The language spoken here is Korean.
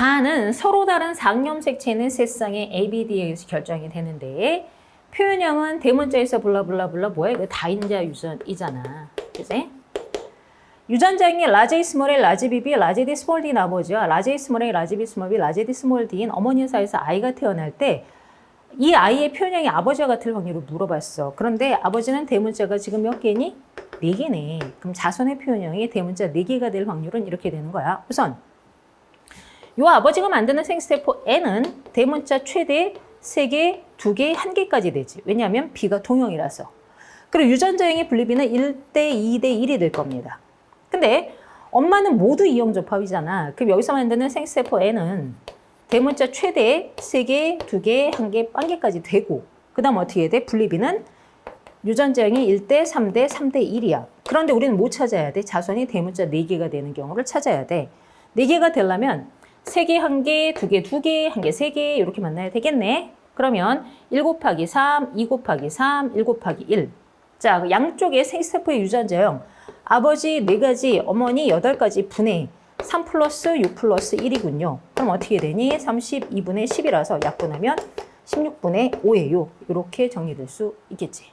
다는 서로 다른 상염색체는 세 쌍의 ABD에 의해서 결정이 되는데 표현형은 대문자에서 블라블라블라 뭐야? 이거 다인자 유전이잖아. 그지? 유전자의 라지 스몰의 라지 비비 라지 디 스몰 디 아버지와 라지 스몰의 라지 비 스몰 비 라지 디 스몰 디인 어머니 사이에서 아이가 태어날 때 이 아이의 표현형이 아버지와 같을 확률을 물어봤어. 그런데 아버지는 대문자가 지금 몇 개니? 네 개네. 그럼 자손의 표현형이 대문자 네 개가 될 확률은 이렇게 되는 거야. 우선 요 아버지가 만드는 생스테포 N은 대문자 최대 3개, 2개, 1개까지 되지. 왜냐하면 B가 동형이라서. 그리고 유전자형의 분리비는 1대 2대 1이 될 겁니다. 근데 엄마는 모두 이형접합이잖아. 그럼 여기서 만드는 생스테포 N은 대문자 최대 3개, 2개, 1개, 1개까지 되고 그 다음 어떻게 돼? 분리비는 유전자형이 1대 3대 3대 1이야. 그런데 우리는 뭐 찾아야 돼? 자손이 대문자 4개가 되는 경우를 찾아야 돼. 4개가 되려면 3개, 1개, 2개, 2개, 1개, 3개 이렇게 만나야 되겠네. 그러면 1 곱하기 3, 2 곱하기 3, 1 곱하기 1. 자, 그 양쪽의 생스테포의 유전자형 아버지 4가지, 어머니 8가지 분의 3 플러스 6 플러스 1이군요. 그럼 어떻게 되니? 32분의 10이라서 약분하면 16분의 5예요. 이렇게 정리될 수 있겠지.